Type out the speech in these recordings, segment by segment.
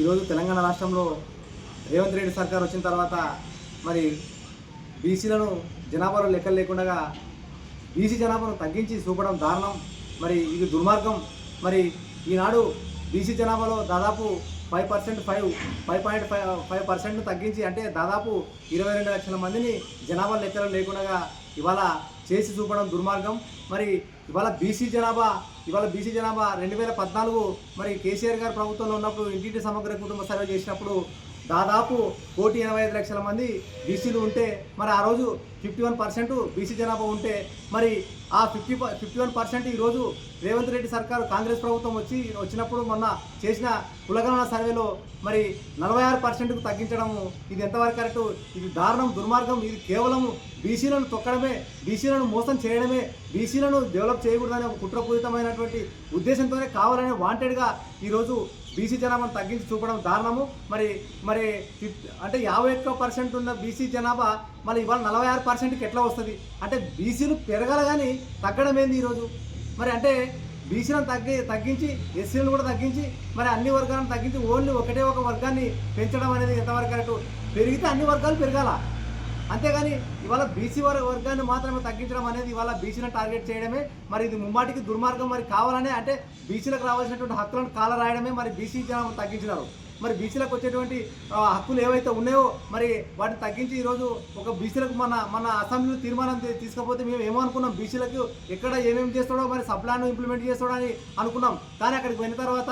ఈరోజు తెలంగాణ రాష్ట్రంలో రేవంత్ రెడ్డి సర్కార్ వచ్చిన తర్వాత మరి బీసీలను జనాభాలో లెక్కలు లేకుండా బీసీ జనాభాను తగ్గించి చూపడం దారుణం. మరి ఇది దుర్మార్గం. మరి ఈనాడు బీసీ జనాభాలో దాదాపు five percent five five point five five percent తగ్గించి అంటే దాదాపు ఇరవై రెండు లక్షల మందిని జనాభా లెక్కలు లేకుండా ఇవాళ చేసి చూపడం దుర్మార్గం. మరి ఇవాళ బీసీ జనాభా ఇవాళ బీసీ జనాభా రెండు వేల పద్నాలుగు మరి కేసీఆర్ గారు ప్రభుత్వంలో ఉన్నప్పుడు ఇంటింటి సమగ్ర కుటుంబ సర్వే చేసినప్పుడు దాదాపు కోటి ఎనభై ఐదు లక్షల మంది బీసీలు ఉంటే మరి ఆ రోజు ఫిఫ్టీ వన్ పర్సెంట్ బీసీ జనాభా ఉంటే మరి ఆ ఫిఫ్టీ ఫిఫ్టీ వన్ పర్సెంట్ ఈరోజు రేవంత్ రెడ్డి సర్కారు కాంగ్రెస్ ప్రభుత్వం వచ్చి వచ్చినప్పుడు మొన్న చేసిన కులగణన సర్వేలో మరి నలభై ఆరు పర్సెంట్కు తగ్గించడము ఇది ఎంతవరకు కరెక్ట్? ఇది దారుణం దుర్మార్గం ఇది కేవలం బీసీలను తొక్కడమే బీసీలను మోసం చేయడమే బీసీలను డెవలప్ చేయకూడదనే ఒక కుట్రపూరితమైనటువంటి ఉద్దేశంతోనే కావాలనే వాంటెడ్గా ఈరోజు బీసీ జనాభాను తగ్గించి చూపడం దారుణము. మరి మరి అంటే యాభై ఒక్క పర్సెంట్ ఉన్న బీసీ జనాభా మళ్ళీ ఇవాళ నలభై ఆరు పర్సెంట్కి ఎట్లా వస్తుంది? అంటే బీసీలు పెరగాల కానీ తగ్గడం ఏంది ఈరోజు? మరి అంటే బీసీలను తగ్గి తగ్గించి ఎస్సీలను కూడా తగ్గించి మరి అన్ని వర్గాలను తగ్గించి ఓన్లీ ఒకటే ఒక వర్గాన్ని పెంచడం అనేది ఎంతవరకు కరెక్ట్? పెరిగితే అన్ని వర్గాలు పెరగాల. అంతేగాని ఇవాళ బీసీ వర్ వర్గాన్ని మాత్రమే తగ్గించడం అనేది ఇవాళ బీసీలను టార్గెట్ చేయడమే. మరి ఇది ముమ్మాటికి దుర్మార్గం మరి కావాలనే అంటే బీసీలకు రావాల్సినటువంటి హక్కులను కాల రాయడమే మరి బీసీ జనం తగ్గించినారు. మరి బీసీలకు వచ్చేటువంటి హక్కులు ఏవైతే ఉన్నాయో మరి వాటిని తగ్గించి ఈరోజు ఒక బీసీలకు మన మన అసెంబ్లీలో తీర్మానం తీసుకపోతే మేము ఏమో అనుకున్నాం బీసీలకు ఎక్కడ ఏమేమి చేస్తాడో మరి సబ్లాన్ ఇంప్లిమెంట్ చేస్తాడో అని అనుకున్నాం. కానీ అక్కడికి వెళ్ళిన తర్వాత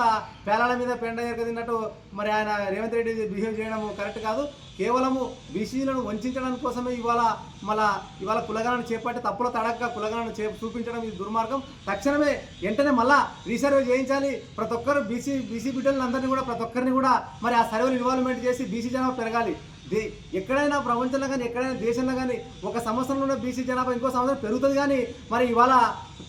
పేలాల మీద పెండ తిన్నట్టు మరి ఆయన రేవంత్ రెడ్డి బిహేవ్ చేయడం కరెక్ట్ కాదు. కేవలము బీసీలను వంచడానికి కోసమే ఇవాళ మళ్ళా ఇవాళ కులగణను చేపట్టి తప్పుల తడక్క కులగణను చే చూపించడం ఇది దుర్మార్గం. తక్షణమే వెంటనే మళ్ళా రీసర్వ్ చేయించాలి. ప్రతి ఒక్కరు బీసీ బీసీ బిడ్డలందరినీ కూడా ప్రతి ఒక్కరిని కూడా మరి ఆ సర్వేలు ఇన్వాల్వ్మెంట్ చేసి బీసీ జనాభా పెరగాలి. ఎక్కడైనా ప్రపంచంలో కానీ ఎక్కడైనా దేశంలో కానీ ఒక సంవత్సరంలో ఉన్న బీసీ జనాభా ఇంకో సంవత్సరం పెరుగుతుంది కానీ మరి ఇవాళ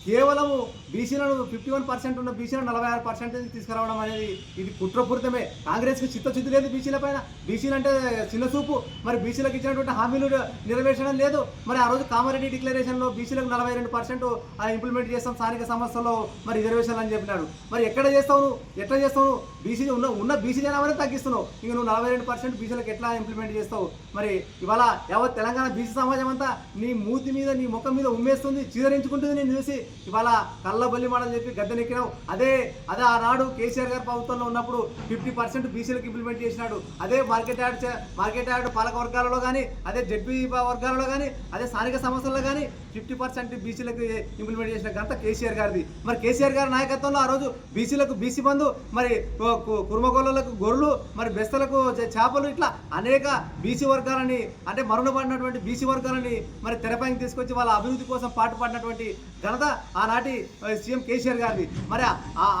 కేవలము బీసీలను ఫిఫ్టీ వన్ పర్సెంట్ ఉన్న బీసీలను నలభై ఆరు పర్సెంటేజ్ తీసుకురావడం అనేది ఇది కుట్రపూరితమే కాంగ్రెస్కి చిత్తశుద్ధి లేదు బీసీల పైన బీసీలు అంటే చిన్న చూపు మరి బీసీలకు ఇచ్చినటువంటి హామీలు నెరవేర్చడం లేదు మరి ఆ రోజు కామారెడ్డి డిక్లరేషన్లో బీసీలకు నలభై రెండు పర్సెంట్ ఇంప్లిమెంట్ చేస్తాం స్థానిక సంస్థల్లో మరి రిజర్వేషన్ అని చెప్పినాడు మరి ఎక్కడ చేస్తావు నువ్వు ఎట్లా చేస్తావు నువ్వు బీసీ ఉన్న ఉన్న బీసీ జనాభానే తగ్గిస్తున్నావు ఇంక నువ్వు నలభై రెండు పర్సెంట్ బీసీలకు ఎట్లా ఇంప్లిమెంట్ చేస్తావు. మరి ఇవాళ యావత్ తెలంగాణ బీసీ సమాజం అంతా నీ మూతి మీద నీ ముఖం మీద ఉమ్మేస్తుంది చీదరించుకుంటుంది నేను చూసి. ఇవాళ కళ్ళబొల్లి మాటలు చెప్పి గద్దెనెక్కినావు. అదే అదే ఆనాడు కేసీఆర్ గారి ప్రభుత్వంలో ఉన్నప్పుడు ఫిఫ్టీ పర్సెంట్ బీసీలకు ఇంప్లిమెంట్ చేసినాడు. అదే మార్కెట్ యార్డ్ చే- మార్కెట్ యార్డ్ పాలక వర్గాలలో కానీ అదే జడ్పీ వర్గాలలో కానీ అదే స్థానిక సంస్థల్లో కానీ ఫిఫ్టీ పర్సెంట్ బీసీలకు ఇంప్లిమెంట్ చేసిన ఘనత కేసీఆర్ గారిది. మరి కేసీఆర్ గారి నాయకత్వంలో ఆ రోజు బీసీలకు బీసీ బంధు మరి కు- కుర్మగోళ్ళకు గొర్రెలు మరి బెస్తలకు చేపలు ఇట్లా అనేక బీసీ వర్గాలని అంటే మరణపడినటువంటి బీసీ వర్గాలని మరి తెరపైకి తీసుకొచ్చి వాళ్ళ అభివృద్ధి కోసం పాటుపడినటువంటి ఘనత ఆనాటి సీఎం కేసీఆర్ గారిది. మరి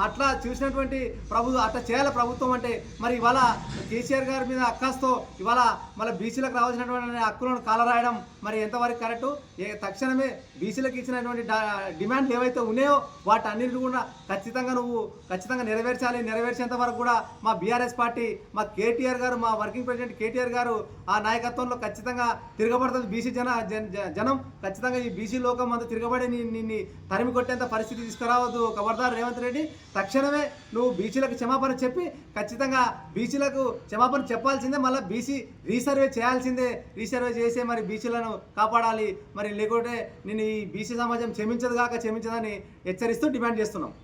అట్లా చూసినటువంటి ప్రభు అట్లా చేయాలి ప్రభుత్వం అంటే మరి ఇవాళ కేసీఆర్ గారి మీద అక్కస్తో ఇవాళ మళ్ళీ బీసీలకు రావాల్సినటువంటి హక్కులను కాలరాయడం మరి ఎంతవరకు కరెక్టు? ఏ తక్షణమే బీసీలకు ఇచ్చినటువంటి డిమాండ్లు ఏవైతే ఉన్నాయో వాటి కూడా ఖచ్చితంగా నువ్వు ఖచ్చితంగా నెరవేర్చాలి. నెరవేర్చేంత వరకు కూడా మా బీఆర్ఎస్ పార్టీ మా కేటీఆర్ గారు మా వర్కింగ్ ప్రెసిడెంట్ కేటీఆర్ గారు ఆ నాయకత్వంలో ఖచ్చితంగా తిరగబడుతుంది. బీసీ జన జనం ఖచ్చితంగా ఈ బీసీ లోకం అంతా తిరగబడి నిన్ను తరిమి కొట్టేంత పరిస్థితి తీసుకురావద్దు. ఖబర్దార్ రేవంత్ రెడ్డి తక్షణమే నువ్వు బీసీలకు క్షమాపణ చెప్పి ఖచ్చితంగా బీసీలకు క్షమాపణ చెప్పాల్సిందే. మళ్ళీ బీసీ రీసర్వే చేయాల్సిందే. రీసర్వే చేసే మరి బీసీలను కాపాడాలి. మరి లేకుంటే నేను ఈ బీసీ సమాజం క్షమించదు కాక క్షమించదని హెచ్చరిస్తూ డిమాండ్ చేస్తున్నాం.